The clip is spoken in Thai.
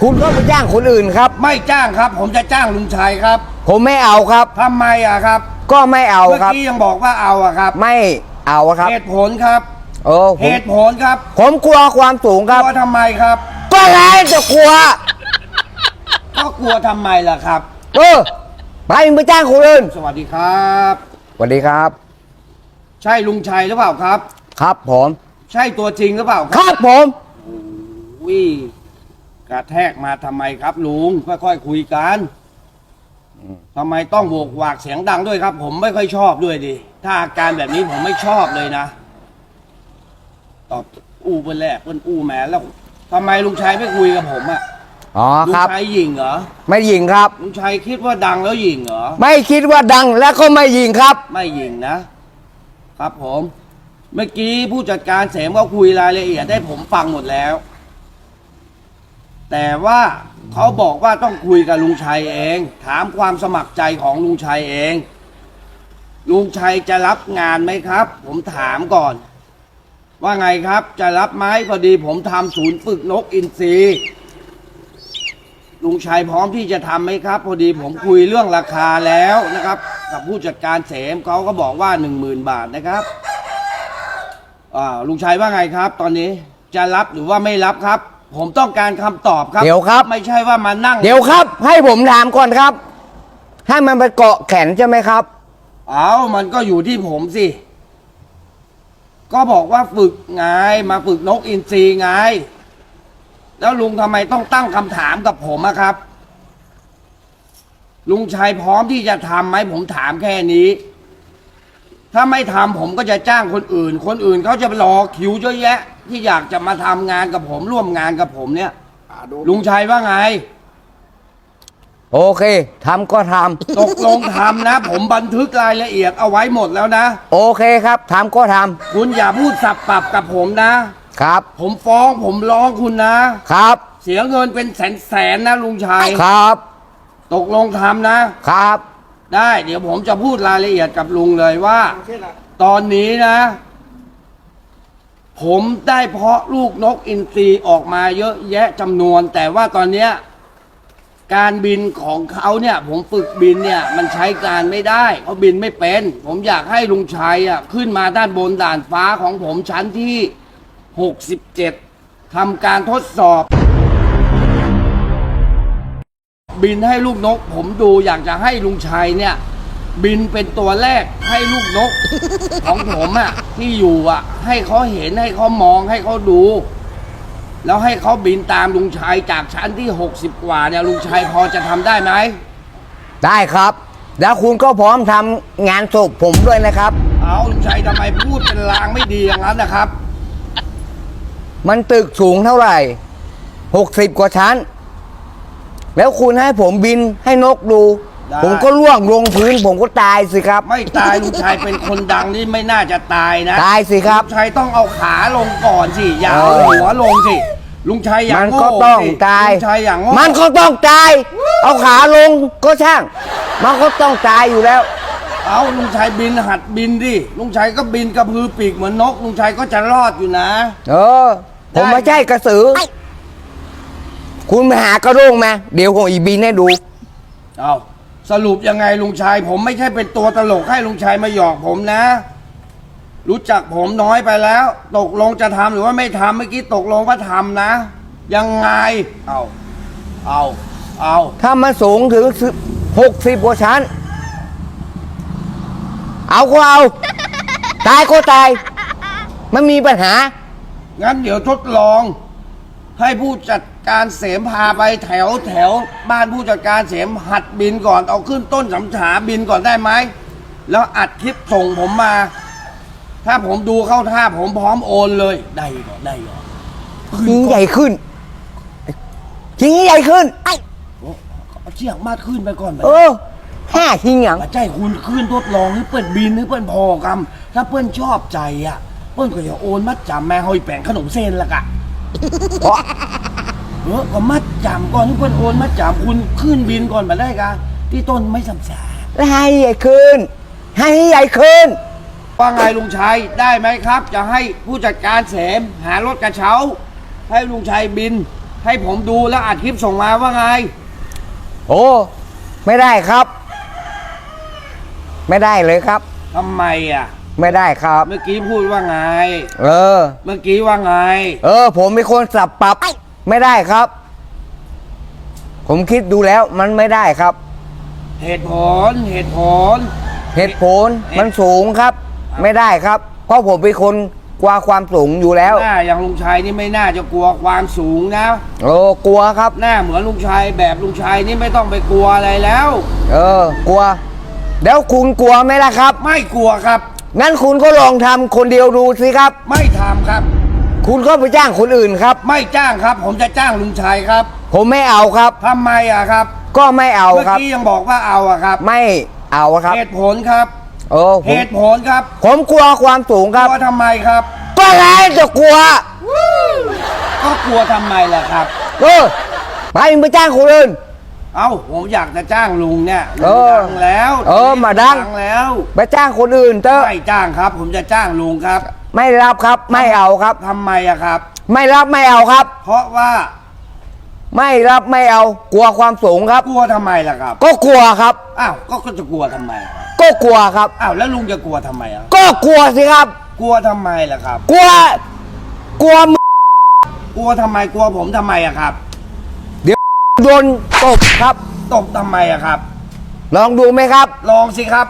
คุณก็ไปจ้างคนอื่นครับ ไม่จ้างครับ ผมจะจ้างลุงชัยครับผมไม่เอาครับ ทำไมอะครับก็ไม่เอาเมื่อครับ กี้ยังบอกว่าเอาอะครับไม่เอาครับเหตุผลครับเออผเหมตุผลครับผมกลัวความสูงกครับลัวทำไมครับ ก็ไรจะกลัวก็กลัวทำไมล่ะครับ เออไปมึงไปจ้างคนอื่นสวัสดีครับ สวัสดีครับ ใช่ลุงชัยหรือเปล่าครับ ครับผม ใช่ตัวจริงหรือเปล่าครับผม วิ กระแทกมาทำไมครับลุงค่อยๆคุยกันทำไมต้องโวกวากเสียงดังด้วยครับ ผมไม่ค่อยชอบด้วยดิถ้าอาการแบบนี้ผมไม่ชอบเลยนะ ตอบอู้เปิ้นแรกเปิ้นอู้แหมแล้วทำไมลุงชัยไม่คุยกับผมอะอ๋อลุคงรับ ชัยหยิงเหรอไม่ยิงครับ ลุงชัยคิดว่าดังแล้วหยิงเหรอ ไม่คิดว่าดังแล้วก็ไม่ยิงครับ ไม่หยิงนะ ครับผม เมื่อกี้ผู้จัดการเสมก็คุยรายละเอียดให้ผมฟังหมดแล้ว แต่ว่าเขาบอกว่าต้องคุยกับลุงชัยเอง ถามความสมัครใจของลุงชัยเอง ลุงชัยจะรับงานไหมครับ ผมถามก่อน ว่าไงครับจะรับไหมพอดีผมทำศูนย์ฝึกนกอินทรีลุงชัยพร้อมที่จะทำไหมครับ พอดีผมคุยเรื่องราคาแล้วนะครับ กับผู้จัดการเสมเขาก็บอกว่าหนึ่งหมื่นบาทนะครับอ่าลุงชัยว่าไงครับ ตอนนี้จะรับหรือว่าไม่รับครับ ผมต้องการคำตอบครับ เดี๋ยวครับ ไม่ใช่ว่ามานั่งเดี๋ยวครับ ให้ผมถามก่อนครับ ให้มันไปเกาะแขนใช่ไหมครับ เอามันก็อยู่ที่ผมสิ ก็บอกว่าฝึกไงมาฝึกนกอินทรีไง แล้วลุงทำไมต้องตั้งคำถามกับผมอะครับ ลุงชัยพร้อมที่จะทำไหมผมถามแค่นี้ ถ้าไม่ทำผมก็จะจ้างคนอื่น คนอื่นเขาจะรอคิวเยอะแยะ ที่อยากจะมาทำงานกับผมร่วมงานกับผมเนี่ยลุงชัยว่าไง โอเคทำก็ทำตกลงทำนะ ผมบันทึกรายละเอียดเอาไว้หมดแล้วนะโอเคครับทำก็ทำคุณอย่าพูดสับปรับกับผมนะครับ ผมฟ้องผมร้องคุณนะ ครับ เสียเงินเป็นแสนแสนๆนะลุงชัย ครับ ตกลงทำนะ ครับ ได้ เดี๋ยวผมจะพูดรายละเอียดกับลุงเลยว่า ตอนนี้นะ ผมได้เพาะลูกนกอินทรีออกมาเยอะแยะจำนวน แต่ว่าตอนเนี้ยการบินของเขาเนี่ย ผมฝึกบินเนี่ยมันใช้การไม่ได้เขาบินไม่เป็น ผมอยากให้ลุงชัยอะขึ้นมาด้านบนด่านฟ้าของผมชั้นที่ 67ทำการทดสอบ บินให้ลูกนก ผมดูอยากจะให้ลุงชัยเนี่ย บินเป็นตัวแรกให้ลูกนก ของผมอะที่อยู่อะให้เขาเห็นให้เขามองให้เขาดู แล้วให้เขาบินตามลุงชัยจากชั้นที่ 60 กว่าเนี่ยลุงชัยพอจะทำได้ไหมได้ครับ แล้วคุณก็พร้อมทำงานศพผมด้วยนะครับ เอาลุงชัยทำไมพูดเป็นลางไม่ดีอย่างนั้นนะครับ มันตึกสูงเท่าไหร่หกสิบกว่าชั้น แล้วคุณให้ผมบินให้นกดู ได้ ผมก็ล่วงลงพื้นผมก็ตายสิครับ ไม่ตายลุงชัยเป็นคนดังนี่ไม่น่าจะตายนะตายสิครับ ลุงชัยต้องเอาขาลงก่อนสิอย่าเอาเออ หัวลงสิ ลุงชัยอย่ามันโง่ก็ต้องสิตาย ลุงชัยอย่างโง่มันก็ต้องตาย เอาขาลงก็ช่าง มันก็ต้องตายอยู่แล้ว เอาลุงชัยบินหัดบินดิลุงชัยก็บินกระพือปีกเหมือนนก ลุงชัยก็จะรอดอยู่นะ เออ ผมได้ไม่ใช่กระสือ คุณไปหากระโรงมาเดี๋ยวผมอีบินให้ดู เอา สรุปยังไงลุงชัยผมไม่ใช่เป็นตัวตลกให้ลุงชัยมาหยอกผมนะ รู้จักผมน้อยไปแล้ว ตกลงจะทำหรือว่าไม่ทำเมื่อกี้ตกลงว่าทำนะ ยังไง เอาเอาเอาถ้ามันสูงถึงหกสิบกว่าชั้น เอาก็เอา ตายก็ตายมันมีปัญหา งั้นเดี๋ยวทดลองให้ผู้จัด การเสมพาไปแถวแถวบ้านผู้จัดการเสมหัดบินก่อนเอาขึ้นต้นสำฉาบินก่อนได้ไหมแล้วอัดคลิปส่งผมมา ถ้าผมดูเข้าท่าผมพร้อมโอนเลยได้ก่อนได้ก่อนยิงใหญ่ขึ้นยิงใหญ่ขึ้นเอาเชือกมาดขึ้นไปก่อนไหมเออห้ายิงอย่างปัจจัยคุณขึ้นทดลองให้เปิ้นบินให้เปิ้นพอกำถ้าเปิ้นชอบใจอะ เปิ้นก็จะโอนมัดจำแม่หอยแป้งขนมเส้นละกะ เพราะเออก็มัดจำก่อนที่เปิ้นโอนมัดจำคุณขึ้นบินก่อนมาได้กะที่ต้นไม่สำสาให้ใหญ่ขึ้นให้ใหญ่ขึ้นว่าไงลุงชัยได้ไหมครับ จะให้ผู้จัดการเสมหารถกระเช้า ให้ลุงชัยบิน ให้ผมดูแล้วอัดคลิปส่งมาว่าไง โอ้ไม่ได้ครับ ไม่ได้เลยครับ ทำไมอะ ไม่ได้ครับ เมื่อกี้พูดว่าไง เออ เมื่อกี้ว่าไง เออ ผมเป็นคนสับปรับ ไม่ได้ครับ ผมคิดดูแล้วมันไม่ได้ครับ เหตุผลเหตุผล เหตุผลมันสูงครับ ไม่ได้ครับ เพราะผมเป็นคนกลัวความสูงอยู่แล้ว หน้าอย่างลุงชัยนี่ไม่น่าจะกลัวความสูงนะโอ้กลัวครับ หน้าเหมือนลุงชัยแบบลุงชัยนี่ไม่ต้องไปกลัวอะไรแล้ว เออ กลัว แล้วคุณกลัวไหมล่ะครับ ไม่กลัวครับ งั้นคุณก็ลองทำคนเดียวดูสิครับ ไม่ทำครับ คุณก็ไปจ้างคนอื่นครับ ไม่จ้างครับ ผมจะจ้างลุงชัยครับผมไม่เอาครับ ทำไมอะครับก็ไม่เอาเมื่อครับ กี้ยังบอกว่าเอาอะครับไม่เอาครับ เหตุผลครับเออผเหมตุผลครับผมกลัวความสูงกครับลัวทำไมครับ ก็ไรจะกลัวก็กลัวทำไมล่ะครับ เออไปไปจ้างคนอื่น เอ้าผมอยากจะจ้างลุงเนี่ยลุเองอดังแล้วเออมาดัง แล้ว ไปจ้างคนอื่นเถอะ ไม่จ้างครับ ผมจะจ้างลุงครับ ไม่รับครับ ไม่เอาครับ ทำไมอะครับ ไม่รับไม่เอาครับ เพราะว่าไม่รับไม่เอา กลัวความสูงครับ กลัวทำไมล่ะครับก็กลัวครับ อ้าวก็ก็จะกลัวทำไมครับก็กลัวครับ อ้าวแล้วลุงจะกลัวทำไมอะก็กลัวสิครับ กลัวทำไมล่ะครับ กลัว กลัวมึงกลัวทำไมกลัวผมทำไมอะครับโดนตบครับ ตบทำไมอะครับ ลองดูไหมครับ ลองสิครับ